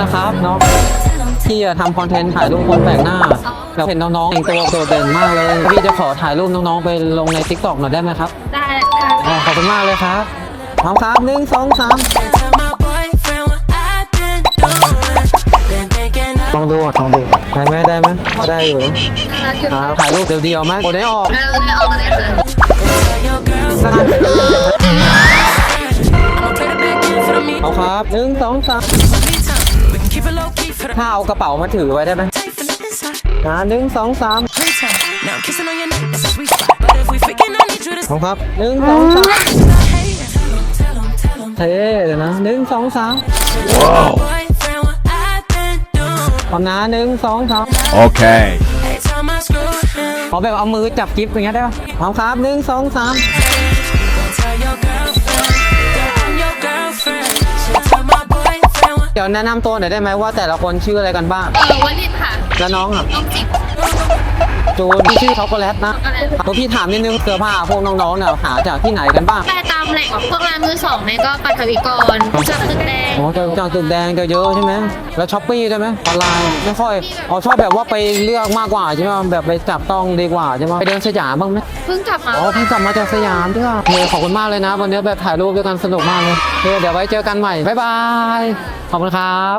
นะครับเนาะพี่จะทำคอนเทนต์ถ่ายรูปคนแปลกหน้าแล้วเห็นน้องๆแต่งตัวโดดเด่นมากเลยพี่จะขอถ่ายรูปน้องๆไปลงในทิกตอกหน่อยได้ไหมครับได้ค่ะอ๋อขอบคุณมากเลยครับพร้อมครับหนึ่งสองสาม Tell my boyfriend what I've been doing. Been thinking of ลองดูอะลองดูได้ไหมได้ไหมได้อยู่ครับถ่ายรูปเดียวๆไหมโอ้ได้ออกเออได้ออกมาได้เลย tell your girlfriend. I'ma play the back end for the meet. เอาครับหนึ่งสองสาม ถ้าเอากระเป๋ามาถือไว้ได้ไหม tight from the inside. อ่าหนึ่งสองสาม Me time. Now I'm kissing on your neck, that's a sweet spot. But if we freaking, I need you to เอาครับหนึ่งสองสาม Hey, tell 'em, tell 'em, tell เท่เดี๋ยวนะหนึ่งสองสาม 'em. Boyfriend what I've been doing. พร้อมนะหนึ่งสองสาม Okay. Every time I screw him. ขอแบบเอามือจับกิฟต์อย่างเงี้ยได้ปะพร้อมครับหนึ่งสองสาม เดี๋ยวแนะนำตัวหน่อยได้ไหมว่าแต่ละคนชื่ออะไรกันบ้าง เออวันนี้ค่ะแล้วน้องอะต้องจิบจูนพี่ชื่อช็อกโกแลตนะช็อกโกแลตพอพี่ถามนิดนึงเสื้อผ้าพวกน้องๆเนี่ยหาจากที่ไหนกันบ้าง แปลตามแหล่งพวกร้านมือสองเนี่ยก็ปัทวิกรจากตึกแดง โอ้จากจากตึกแดงจะเยอะใช่ไหมแล้วช้อปปี้ได้ไหมออนไลน์ไม่ค่อยอ๋อชอบแบบว่าไปเลือกมากกว่าใช่ไหมแบบไปจับต้องดีกว่าใช่ไหมไปเดินสยามบ้างไหมเพิ่งกลับมาอ๋อเพิ่งกลับมาจากสยามด้วยโอเคขอบคุณมากเลยนะ วันนี้แบบถ่ายรูปด้วยกันสนุกมากเลยโอเคเดี๋ยวไว้เจอกันใหม่บ๊ายบายขอบคุณครับ